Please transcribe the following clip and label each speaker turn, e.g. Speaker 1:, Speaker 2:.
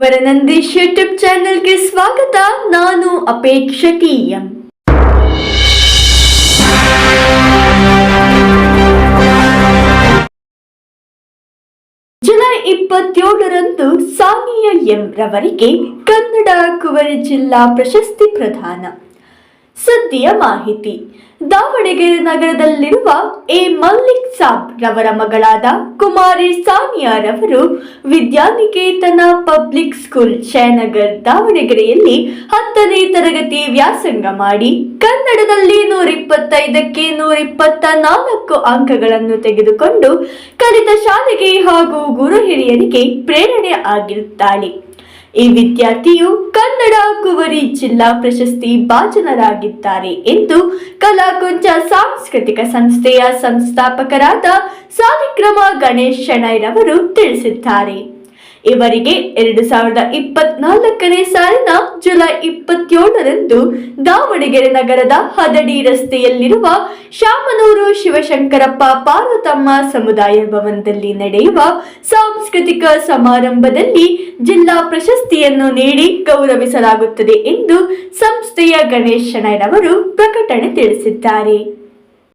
Speaker 1: ವರನಂದೀಶ್ YouTube ಚಾನೆಲ್ಗೆ ಸ್ವಾಗತ. ನಾನು ಅಪೇಕ್ಷಕಿ ಎಂ. ಜುಲೈ ಇಪ್ಪತ್ತೇಳರಂದು ಸಾನಿಯಾ ಎಂ ರವರಿಗೆ ಕನ್ನಡ ಕುವರಿ ಜಿಲ್ಲಾ ಪ್ರಶಸ್ತಿ ಪ್ರದಾನ. ಸುದ್ದಿಯ ಮಾಹಿತಿ. ದಾವಣಗೆರೆ ನಗರದಲ್ಲಿರುವ ಎ. ಮಲ್ಲಿಕ್ ಸಾಬ್ ರವರ ಮಗಳಾದ ಕುಮಾರಿ ಸಾನಿಯಾ ರವರು ವಿದ್ಯಾನಿಕೇತನ ಪಬ್ಲಿಕ್ ಸ್ಕೂಲ್ ಜಯನಗರ್ ದಾವಣಗೆರೆಯಲ್ಲಿ ಹತ್ತನೇ ತರಗತಿ ವ್ಯಾಸಂಗ ಮಾಡಿ ಕನ್ನಡದಲ್ಲಿ ನೂರ ಇಪ್ಪತ್ತೈದಕ್ಕೆ ನೂರ ಇಪ್ಪತ್ತ ನಾಲ್ಕು ಅಂಕಗಳನ್ನು ತೆಗೆದುಕೊಂಡು ಕಲಿತ ಶಾಲೆಗೆ ಹಾಗೂ ಗುರು ಹಿರಿಯರಿಗೆ ಪ್ರೇರಣೆ ಆಗಿರುತ್ತಾಳೆ. ಈ ವಿದ್ಯಾರ್ಥಿಯು ಕನ್ನಡ ಕುವರಿ ಜಿಲ್ಲಾ ಪ್ರಶಸ್ತಿ ಭಾಜನರಾಗಿದ್ದಾರೆ ಎಂದು ಕಲಾಕುಂಚ ಸಾಂಸ್ಕೃತಿಕ ಸಂಸ್ಥೆಯ ಸಂಸ್ಥಾಪಕರಾದ ಸಾಲಿಕ್ರಮ ಗಣೇಶ್ ಶೆಣೈರವರು ತಿಳಿಸಿದ್ದಾರೆ. ಇವರಿಗೆ ಎರಡು ಸಾವಿರದ ಇಪ್ಪತ್ನಾಲ್ಕನೇ ಸಾಲಿನ ಜುಲೈ ಇಪ್ಪತ್ತೇಳರಂದು ದಾವಣಗೆರೆ ನಗರದ ಹದಡಿ ರಸ್ತೆಯಲ್ಲಿರುವ ಶಾಮನೂರು ಶಿವಶಂಕರಪ್ಪ ಪಾರ್ವತಮ್ಮ ಸಮುದಾಯ ಭವನದಲ್ಲಿ ನಡೆಯುವ ಸಾಂಸ್ಕೃತಿಕ ಸಮಾರಂಭದಲ್ಲಿ ಜಿಲ್ಲಾ ಪ್ರಶಸ್ತಿಯನ್ನು ನೀಡಿ ಗೌರವಿಸಲಾಗುತ್ತದೆ ಎಂದು ಸಂಸ್ಥೆಯ ಗಣೇಶ್ ಶೆಣೈರವರು ಪ್ರಕಟಣೆ ತಿಳಿಸಿದ್ದಾರೆ.